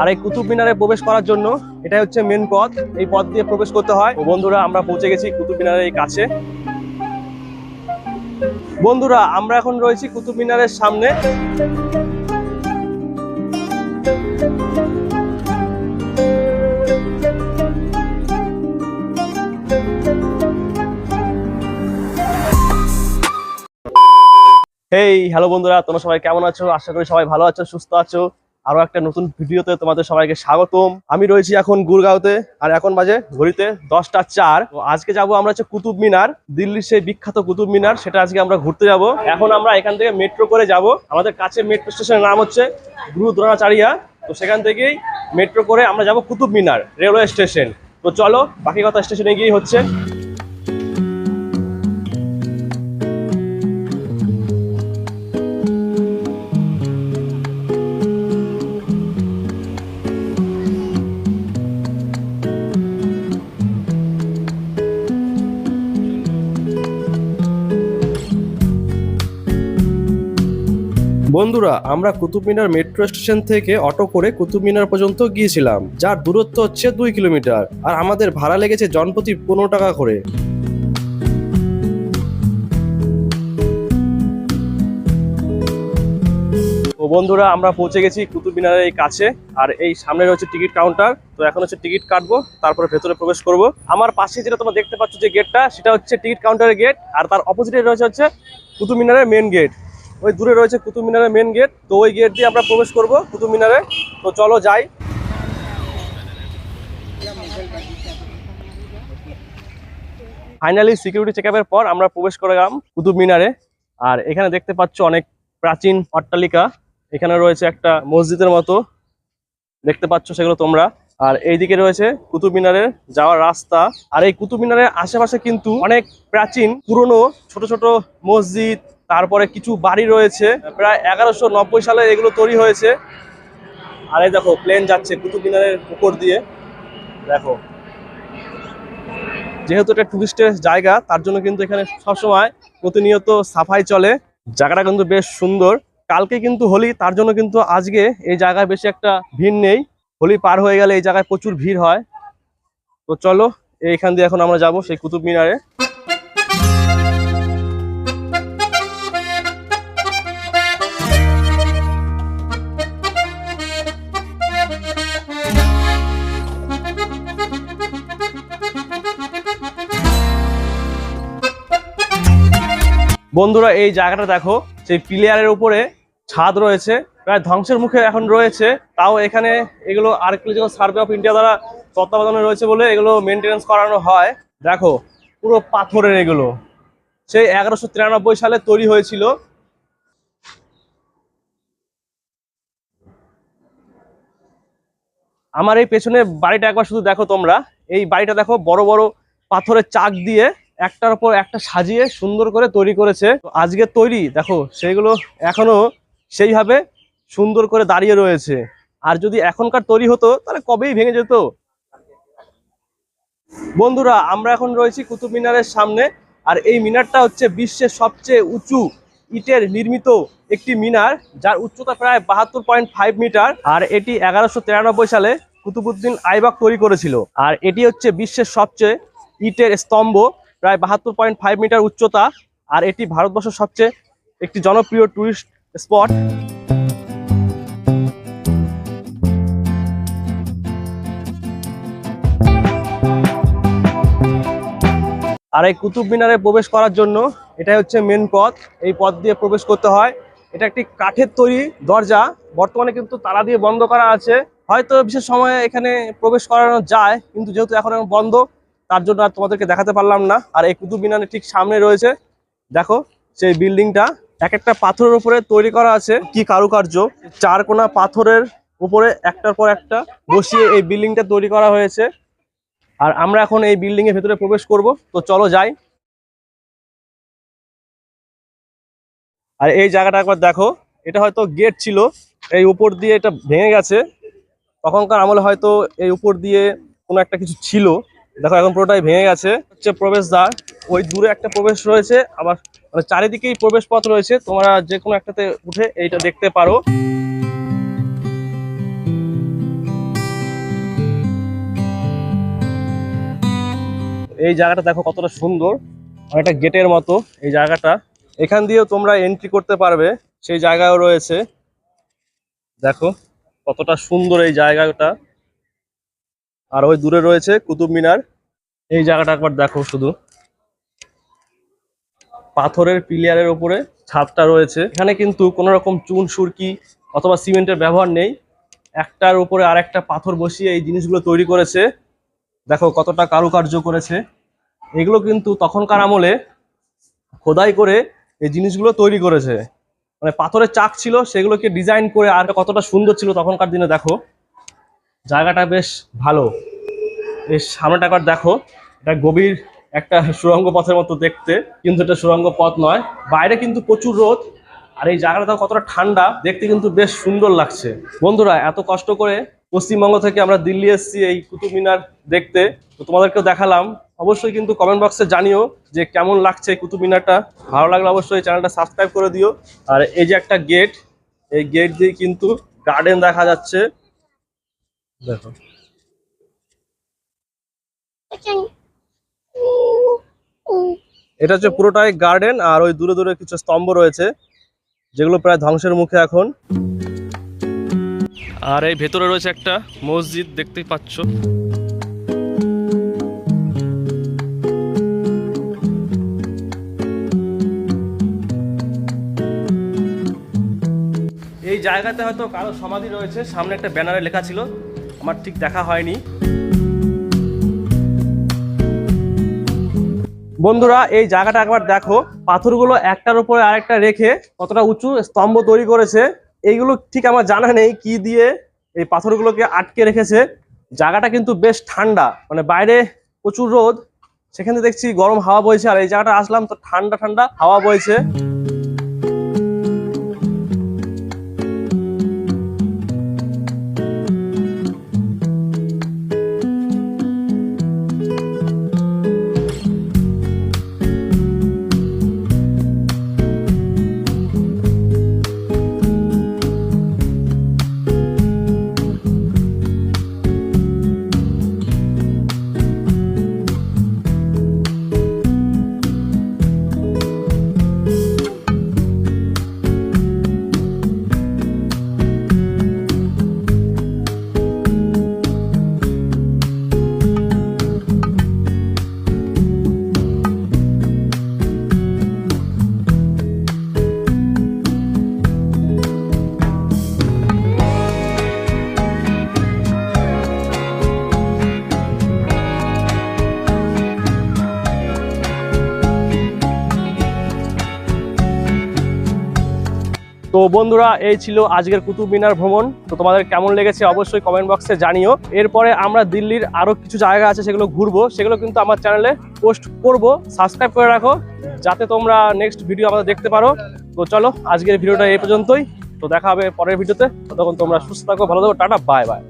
আর এই কুতুব মিনারে প্রবেশ করার জন্য এটা হচ্ছে মেন পথ। এই পথ দিয়ে প্রবেশ করতে হয়। বন্ধুরা, আমরা পৌঁছে গেছি কুতুব মিনারের এই কাছে। বন্ধুরা, আমরা এখন রয়েছি কুতুব মিনারের সামনে। হেই হ্যালো বন্ধুরা, তোমরা সবাই কেমন আছো? আশা করি সবাই ভালো আছো, সুস্থ আছো। আরও একটা নতুন ভিডিওতে তোমাদের সবাইকে স্বাগতম। আমি রয়েছি এখন গুরগাঁওতে, আর এখন বাজে ঘড়িতে দশটা চার। তো আজকে যাব আমরা হচ্ছে কুতুব মিনার, দিল্লির সেই বিখ্যাত কুতুব মিনার, সেটা আজকে আমরা ঘুরতে যাব। এখন আমরা এখান থেকে মেট্রো করে যাব। আমাদের কাছে মেট্রো স্টেশনের নাম হচ্ছে গুরু দ্রোণাচারিয়া তো সেখান থেকেই মেট্রো করে আমরা যাব কুতুব মিনার রেলওয়ে স্টেশন তো চলো, বাকি কথা স্টেশনে গিয়ে হচ্ছে। বন্ধুরা, আমরা কুতুব মিনার মেট্রো স্টেশন থেকে অটো করে কুতুব মিনার পর্যন্ত গিয়েছিলাম, যার দূরত্ব হচ্ছে দুই কিলোমিটার, আর আমাদের ভাড়া লেগেছে জনপ্রতি পনেরো টাকা করে। বন্ধুরা, আমরা পৌঁছে গেছি কুতুব মিনারের এই কাছে, আর এই সামনে রয়েছে টিকিট কাউন্টার। তো এখন হচ্ছে টিকিট কাটবো, তারপরে ভেতরে প্রবেশ করব। আমার পাশে যেটা তোমরা দেখতে পাচ্ছ যে গেটটা, সেটা হচ্ছে টিকিট কাউন্টারের গেট, আর তার অপোজিটে রয়েছে হচ্ছে কুতুব মিনারের মেন গেট ওই দূরে রয়েছে কুতুব মিনারের মেন গেট তো ওই গেট দিয়ে আমরা প্রবেশ করব কুতুব মিনারে। তো চলো যাই। ফাইনালি সিকিউরিটি চেকআপের পর আমরা প্রবেশ করে গেলাম কুতুব মিনারে। আর এখানে দেখতে পাচ্ছ অনেক প্রাচীন অট্টালিকা। এখানে রয়েছে একটা মসজিদের মতো। দেখতে পাচ্ছ সেগুলো তোমরা। আর এইদিকে রয়েছে কুতুব মিনারের যাওয়ার রাস্তা। আর এই কুতুব মিনারের আশেপাশে কিন্তু অনেক প্রাচীন, পুরনো, ছোট ছোট মসজিদ তারপরে কিছু বাড়ি রয়েছে, প্রায় এগারোশো নব্বই সালে এগুলো তৈরি হয়েছে। আর এই দেখো প্লেন যাচ্ছে কুতুব মিনারের উপর দিয়ে। দেখো। যেহেতু এটা টুরিস্টের জায়গা, তার জন্য কিন্তু এখানে সবসময় প্রতিনিয়ত সাফাই চলে। জায়গাটা কিন্তু বেশ সুন্দর। কালকে কিন্তু হোলি, তার জন্য কিন্তু আজকে এই জায়গায় বেশি একটা ভিড় নেই। হোলি পার হয়ে গেলে এই জায়গায় প্রচুর ভিড় হয়। তো চলো, এইখান দিয়ে এখন আমরা যাব সেই কুতুব মিনারে। বন্ধুরা, এই জায়গাটা দেখো, সেই প্লেয়ারের উপরে ছাদ রয়েছে, প্রায় ধ্বংসের মুখে এখন রয়েছে। তাও এখানে এগুলো আর্কিওলজিক্যাল সার্ভে অফ ইন্ডিয়া দ্বারা তত্ত্বাবধানে রয়েছে বলে এগুলো মেনটেনেন্স করানো হয়। দেখো, পুরো পাথরের এগুলো। সেই এগারোশো সালে তৈরি হয়েছিল। আমার এই পেছনে বাড়িটা একবার শুধু দেখো তোমরা। এই বাড়িটা দেখো, বড় বড় পাথরের চাক দিয়ে একটার উপর একটা সাজিয়ে সুন্দর করে তৈরি করেছে। আজকে তৈরি, দেখো, সেগুলো এখনও সেইভাবে সুন্দর করে দাঁড়িয়ে রয়েছে। আর যদি এখনকার তৈরি হতো, তাহলে কবেই ভেঙে যেত? বন্ধুরা, আমরা এখন রয়েছি কুতুব মিনারের সামনে, আর এই মিনারটা হচ্ছে বিশ্বের সবচেয়ে উঁচু ইটের নির্মিত একটি মিনার, যার উচ্চতা প্রায় বাহাত্তর পয়েন্ট ফাইভ মিটার, আর এটি এগারোশো তিরানব্বই সালে কুতুবুদ্দিন আইবাক তৈরি করেছিল। আর এটি হচ্ছে বিশ্বের সবচেয়ে ইটের স্তম্ভ প্রায় বাহাত্তর পয়েন্ট ফাইভ মিটার উচ্চতা, আর এটি ভারতবর্ষের সবচেয়ে একটি জনপ্রিয় টুরিস্ট স্পট আর এই কুতুব মিনারে প্রবেশ করার জন্য এটাই হচ্ছে মেন পথ। এই পথ দিয়ে প্রবেশ করতে হয়। এটা একটি কাঠের তৈরি দরজা। বর্তমানে কিন্তু তালা দিয়ে বন্ধ করা আছে। হয়তো বিশেষ সময়ে এখানে প্রবেশ করানো যায়, কিন্তু যেহেতু এখন বন্ধ তার জন্য আর তোমাদেরকে দেখাতে পারলাম না। আর এই কুতুব মিনারের ঠিক সামনে রয়েছে, দেখো, সেই বিল্ডিংটা। এক একটা পাথরের উপরে তৈরি করা আছে। কি কারুকার্য? চার কোনা পাথরের উপরে একটার পর একটা বসিয়ে এই বিল্ডিংটা তৈরি করা হয়েছে। আর আমরা এখন এই বিল্ডিং এর ভেতরে প্রবেশ করব। তো চলো যাই। আর এই জায়গাটা একবার দেখো, এটা হয়তো গেট ছিল, এই উপর দিয়ে এটা ভেঙে গেছে। তখনকার আমলে হয়তো এই উপর দিয়ে কোনো একটা কিছু ছিল। দেখো, এখন পুরোটাই ভেঙে গেছে। হচ্ছে প্রবেশদ্বার, ওই দূরে একটা প্রবেশ রয়েছে, আবার মানে চারিদিকেই প্রবেশ পথ রয়েছে। তোমরা যে কোনো একটাতে উঠে এইটা দেখতে পারো। এই জায়গাটা দেখো কতটা সুন্দর মানে অনেকটা গেটের মতো এই জায়গাটা। এখান দিয়েও তোমরা এন্ট্রি করতে পারবে, সেই জায়গাও রয়েছে। দেখো, কতটা সুন্দর এই জায়গাটা। আর ওই দূরে রয়েছে কুতুব মিনার। এই জায়গাটা একবার দেখো শুধু। পাথরের পিলিয়ারের উপরে ছাদটা রয়েছে। এখানে কিন্তু কোনো রকম চুন, সুরকি অথবা সিমেন্টের ব্যবহার নেই। একটার উপরে আরেকটা পাথর বসিয়ে এই জিনিসগুলো তৈরি করেছে। দেখো কতটা কারুকার্য করেছে। এগুলো কিন্তু তখনকার আমলে খোদাই করে এই জিনিসগুলো তৈরি করেছে। মানে পাথরের চাক ছিল, সেগুলোকে ডিজাইন করে আর কতটা সুন্দর ছিল তখনকার দিনে দেখো। জায়গাটা বেশ ভালো। বেশ সামনেটা একবার দেখো। এটা গভীর একটা সুরঙ্গ পথের মতো দেখতে, কিন্তু এটা সুরঙ্গ পথ নয়। বাইরে কিন্তু প্রচুর রোদ, আর এই জায়গাটা কতটা ঠান্ডা। দেখতে কিন্তু বেশ সুন্দর লাগছে। বন্ধুরা, এত কষ্ট করে পশ্চিমবঙ্গ থেকে আমরা দিল্লি এসেছি এই কুতুব মিনার দেখতে। তো তোমাদেরকেও দেখালাম। অবশ্যই কিন্তু কমেন্ট বক্সে জানিও যে কেমন লাগছে কুতুব মিনারটা। ভালো লাগলে অবশ্যই চ্যানেলটা সাবস্ক্রাইব করে দিও। আর এই যে একটা গেট এই গেট দিয়ে কিন্তু গার্ডেন দেখা যাচ্ছে। দেখো। এটা হচ্ছে পুরোটাই গার্ডেন আর ওই দূরে দূরে কিছু স্তম্ভ রয়েছে, যেগুলো প্রায় ধ্বংসের মুখে এখন। আর এই ভেতরে রয়েছে একটা মসজিদ, দেখতেই পাচ্ছ। এই জায়গাতে হয়তো কারও সমাধি রয়েছে, সামনে একটা ব্যানারে লেখা ছিল আমার ঠিক দেখা হয়নি। বন্ধুরা, এই জায়গাটা একবার দেখো। পাথরগুলো একটার উপরে আরেকটা রেখে কতটা উঁচু স্তম্ভ তৈরি করেছে। এইগুলো ঠিক আমার জানা নেই কি দিয়ে এই পাথরগুলোকে আটকে রেখেছে। জায়গাটা কিন্তু বেশ ঠান্ডা মানে বাইরে প্রচুর রোদ। সেখানে দেখছি গরম হাওয়া বইছে, আর এই জায়গাটা আসলাম তো ঠান্ডা ঠান্ডা হাওয়া বইছে। তো বন্ধুরা, এই ছিল আজকের কুতুব মিনার ভ্রমণ। তো তোমাদের কেমন লেগেছে অবশ্যই কমেন্ট বক্সে জানিও। এরপরে আমরা দিল্লির আরও কিছু জায়গা আছে সেগুলো ঘুরবো। সেগুলো কিন্তু আমার চ্যানেলে পোস্ট করব। সাবস্ক্রাইব করে রাখো, যাতে তোমরা নেক্সট ভিডিও আমাদের দেখতে পারো। তো চলো, আজকের ভিডিওটা এই পর্যন্তই। তো দেখা হবে পরের ভিডিওতে তখন তোমরা সুস্থ থাকো, ভালো থাকো, টাটা বাই বাই